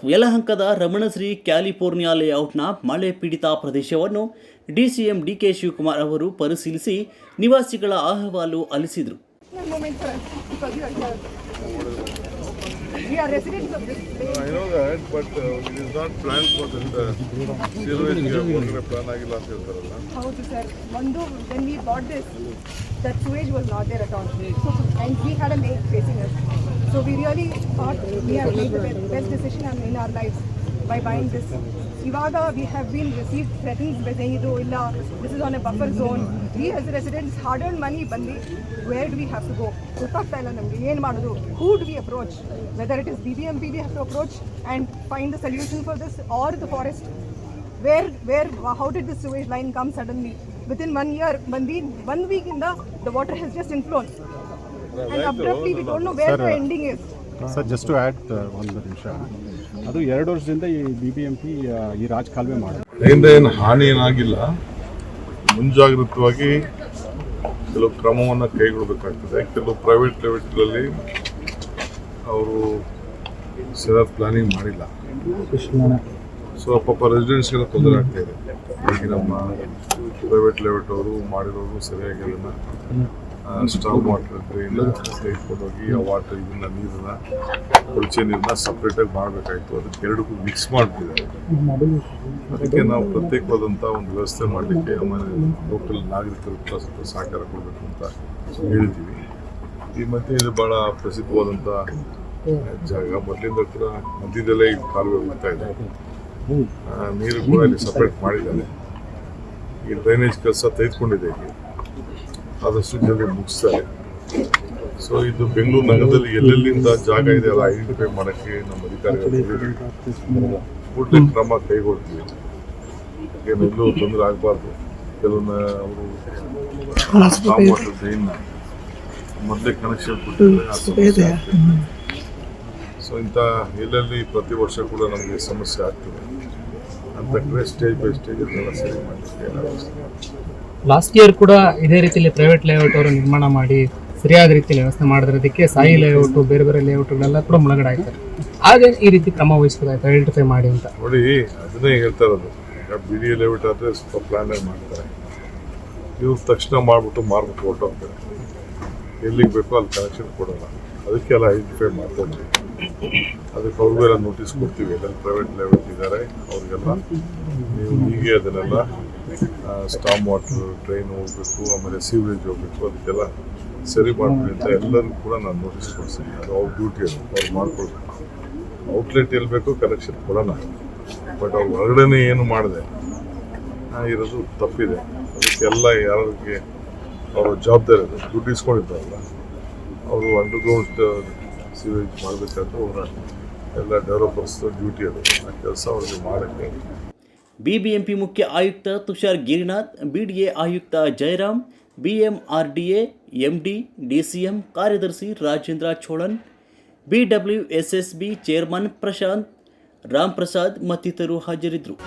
ಯಲಹಂಕದ Ramanashree California ಲೇಔಟ್ನ ಮಳೆ ಪೀಡಿತ ಪ್ರದೇಶವನ್ನು ಡಿಸಿಎಂ ಡಿಕೆ ಶಿವಕುಮಾರ್ ಅವರು ಪರಿಶೀಲಿಸಿ ನಿವಾಸಿಗಳ ಅಹವಾಲು ಆಲಿಸಿದರು We are residents of this place. I know that, but uh, it is not planned for that. Uh, sewage ಗೆ ಹೊರಗಡೆ ಪ್ಲಾನ್ ಆಗಿಲ್ಲ ಅಂತ ಹೇಳ್ತಾರಲ್ಲ ಹೌದು ಸರ್ ಒಂದು when we bought this that sewage was not there at all so and we had a lake facing us so we really thought we have made the best, best decision in our lives by buying this ಇವಾಗ we have been received threatenings by saying ಇದು ಇಲ್ಲ this is on a buffer zone we as residents hard earned money ಬಂದು where do we have to go ಗೊತ್ತಾಗ್ತಾ ಇಲ್ಲ ನಮಗೆ ಏನು ಮಾಡೋದು who do we approach whether it is BBMP we have to approach and find the solution for this or the forest where where how did this sewage line come suddenly within one year bandi one week in the the water has just inflown and abruptly we don't know where the ending is sir just to add ಒಂದು ನಿಮಿಷ ಅದು ಎರಡು ವರ್ಷದಿಂದ ಈ B B M P ಈ ರಾಜ್ ಕಾಲುವೆ ಏನು ಹಾನಿ ಏನಾಗಿಲ್ಲ. ಮುಂಜಾಗ್ರತವಾಗಿ ಕೆಲವು ಕ್ರಮವನ್ನು ಕೈಗೊಳ್ಳಬೇಕಾಗ್ತದೆ. ಕೆಲವು ಪ್ರೈವೇಟ್ ಲೆವೆಟ್ಗಳಲ್ಲಿ ಅವರು ಸರಿಯಾದ ಪ್ಲಾನಿಂಗ್ ಮಾಡಿಲ್ಲ. ಸೊ ಪಾಪ ರೆಸಿಡೆನ್ಸ್ಗೆಲ್ಲ ತೊಂದರೆ ಆಗ್ತಾ ಇದೆ. ಈಗ ನಮ್ಮ ಪ್ರೈವೇಟ್ ಲೆವೆಟ್ ಅವರು ಮಾಡಿರೋರು ಸರಿಯಾಗಿ ಅದನ್ನು ಸ್ಟಾಪ್ ವಾಟರ್ ಡ್ರೈನ್ ಹೋಗಿ ಆ ವಾಟರ್ ಇದನ್ನ ನೀರನ್ನ ಕೊಳಚೆ ನೀರನ್ನ ಸಪ್ರೇಟಾಗಿ ಮಾಡಬೇಕಾಯ್ತು. ಅದಕ್ಕೆ ಎರಡಕ್ಕೂ ಮಿಕ್ಸ್ ಮಾಡ್ತಿದ್ದಾರೆ. ಅದಕ್ಕೆ ನಾವು ಪ್ರತ್ಯೇಕವಾದಂಥ ಒಂದು ವ್ಯವಸ್ಥೆ ಮಾಡಲಿಕ್ಕೆ ಆಮೇಲೆ ಲೋಕಲ್ ನಾಗರಿಕರು ಸ್ವಲ್ಪ ಸಹಕಾರ ಕೊಡಬೇಕು ಅಂತ ಹೇಳಿದ್ದೀವಿ. ಈ ಮಧ್ಯೆ ಇದು ಭಾಳ ಪ್ರಸಿದ್ಧವಾದಂಥ ಜಾಗ. ಮೊದಲಿಂದ ಹತ್ರ ಮಧ್ಯದಲ್ಲೇ ಈ ಕಾಲುವೆ ಹೋಗ್ತಾ ಇದೆ. ನೀರು ಕೂಡ ಇಲ್ಲಿ ಸಪ್ರೇಟ್ ಮಾಡಿದ್ದಾರೆ. ಈ ಡ್ರೈನೇಜ್ ಕೆಲಸ ತೆಗೆದುಕೊಂಡಿದೆ ಇಲ್ಲಿ. ಆದಷ್ಟು ಜಲ್ದಿ ಮುಗಿಸ್ತಾರೆ. ಸೊ ಇದು ಬೆಂಗಳೂರು ನಗರದಲ್ಲಿ ಎಲ್ಲೆಲ್ಲಿಂದ ಜಾಗ ಇದೆ ಅಲ್ಲ ಐಡೆಂಟಿಫೈ ಮಾಡೋಕ್ಕೆ ನಮ್ಮ ಅಧಿಕಾರಿಗಳು ಕೂಡಲೇ ಕ್ರಮ ಕೈಗೊಳ್ತೀವಿ. ಏನು ಎಲ್ಲೂ ತೊಂದರೆ ಆಗಬಾರ್ದು. ಕೆಲವೊಂದು ಅವರು ಡ್ರೈನ್ನ ಮೊದಲೇ ಕನೆಕ್ಷನ್ ಕೊಟ್ಟಿದ್ದಾರೆ ಸೊ ಇಂಥ ಎಲ್ಲೆಲ್ಲಿ ಪ್ರತಿ ವರ್ಷ ಕೂಡ ನಮಗೆ ಸಮಸ್ಯೆ ಆಗ್ತದೆ. ಅಂತ ಸ್ಟೇಜ್ ಬೈ ಸ್ಟೇಜ್ ಅದನ್ನೆಲ್ಲ ಸರಿ ಮಾಡಲಿಕ್ಕೆ. ಲಾಸ್ಟ್ ಇಯರ್ ಕೂಡ ಇದೇ ರೀತಿಯಲ್ಲಿ ಪ್ರೈವೇಟ್ ಲೇಔಟ್ ಅವರು ನಿರ್ಮಾಣ ಮಾಡಿ ಸರಿಯಾದ ರೀತಿಯಲ್ಲಿ ವ್ಯವಸ್ಥೆ ಮಾಡಿದ್ರದಕ್ಕೆ ಸಾಯಿ ಲೇಔಟ್ ಬೇರೆ ಬೇರೆ ಲೇಔಟ್ಗಳೆಲ್ಲ ಕೂಡ ಮುಳುಗಡೆ ಆಯ್ತಾರೆ ಹಾಗೆ ಈ ರೀತಿ ಕ್ರಮ ವಹಿಸಬೇಕಾಯ್ತು ಐಡೆಂಟಿಫೈ ಮಾಡಿ ಅಂತ. ನೋಡಿ ಅದನ್ನೇ ಹೇಳ್ತಾ ಇರೋದು. ಈಗ ಬಿ ಡಿ ಲೇಔಟ್ ಆದರೆ ಸ್ವಲ್ಪ ಪ್ಲಾನ್ ಮಾಡ್ತಾರೆ? ಇವ್ರು ತಕ್ಷಣ ಮಾಡಿಬಿಟ್ಟು ಮಾರ್ಬಿಟ್ಟು ಹೊರಟೋಗ್ತಾರೆ. ಎಲ್ಲಿಗೆ ಬೇಕೋ ಅಲ್ಲಿ ಕನೆಕ್ಷನ್ ಕೊಡೋಲ್ಲ. ಅದಕ್ಕೆಲ್ಲ ಐಡೆಂಟಿಫೈ ಮಾಡ್ತಾ ಇದ್ದೀವಿ ಅದಕ್ಕೆ ಅವ್ರಿಗೆಲ್ಲ ನೋಟಿಸ್ ಕೊಡ್ತೀವಿ. ಎಲ್ಲ ಪ್ರೈವೇಟ್ ಲೇಔಟ್ ಇದ್ದಾರೆ ಅವ್ರಿಗೆಲ್ಲ. ನೀವು ಹೀಗೆ ಅದನ್ನೆಲ್ಲ ಸ್ಟಾಮ್ ವಾಟರ್ ಟ್ರೈನ್ ಹೋಗಬೇಕು, ಆಮೇಲೆ ಸೀವೇಜ್ ಹೋಗಬೇಕು, ಅದಕ್ಕೆಲ್ಲ ಸರಿ ಮಾಡಬೇಕು ಅಂತ ಎಲ್ಲರೂ ಕೂಡ ನಾನು ನೋಟಿಸ್ ಕೊಡ್ತೀನಿ. ಅದು ಅವ್ರ ಡ್ಯೂಟಿ ಅದು, ಅವ್ರು ಮಾಡ್ಕೊಳ್ಬೇಕು. ಔಟ್ಲೆಟ್ ಎಲ್ಲಿ ಬೇಕೋ ಕೂಡ ಕೊಡೋಣ. ಬಟ್ ಅವ್ರು ಹೊರಗಡೆನೇ ಏನು ಮಾಡಿದೆ ಇರೋದು ತಪ್ಪಿದೆ. ಅದಕ್ಕೆಲ್ಲ ಯಾರಿಗೆ ಅವರ ಜವಾಬ್ದಾರಿ ಅದು. ದುಡ್ಡು ಇಸ್ಕೊಂಡಿದ್ದಾರಲ್ಲ, ಅವರು ಅಂಡರ್ಗ್ರೌಂಡ್ ಸೀವೇಜ್ ಮಾಡಬೇಕಾದ್ರೆ ಅವರ ಎಲ್ಲ ಡೆವಲಪರ್ಸ್ ಡ್ಯೂಟಿ ಅದು. ಆ ಕೆಲಸ ಅವ್ರಿಗೆ ಮಾಡೋಕ್ಕೆ ಬಿಬಿಎಂಪಿ ಮುಖ್ಯ ಆಯುಕ್ತ ತುಷಾರ್ ಗಿರಿನಾಥ್ ಬಿಡಿಎ ಆಯುಕ್ತ ಜಯರಾಮ್ ಬಿಎಂಆರ್ಡಿಎ ಎಂಡಿ ಡಿಸಿಎಂ ಕಾರ್ಯದರ್ಶಿ ರಾಜೇಂದ್ರ ಚೋಳನ್ ಬಿಡಬ್ಲ್ಯೂಎಸ್ಎಸ್ಬಿ ಚೇರ್ಮನ್ ಪ್ರಶಾಂತ್ ರಾಮ್ ಪ್ರಸಾದ್ ಮತ್ತಿತರರು ಹಾಜರಿದ್ದರು